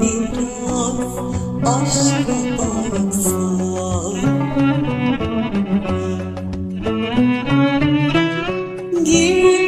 Biraz aşkı bana Gir.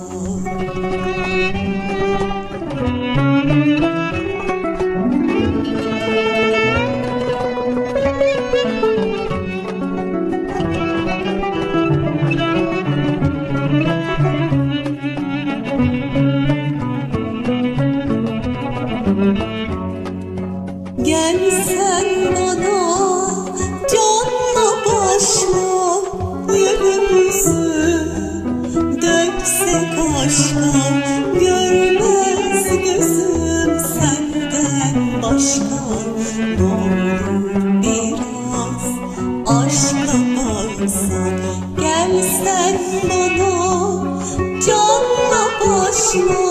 sen bana canla başla yürümüzü döksek aşka görmez gözüm senden başka. Ne olur biraz aşka baksan gel sen bana canla başla.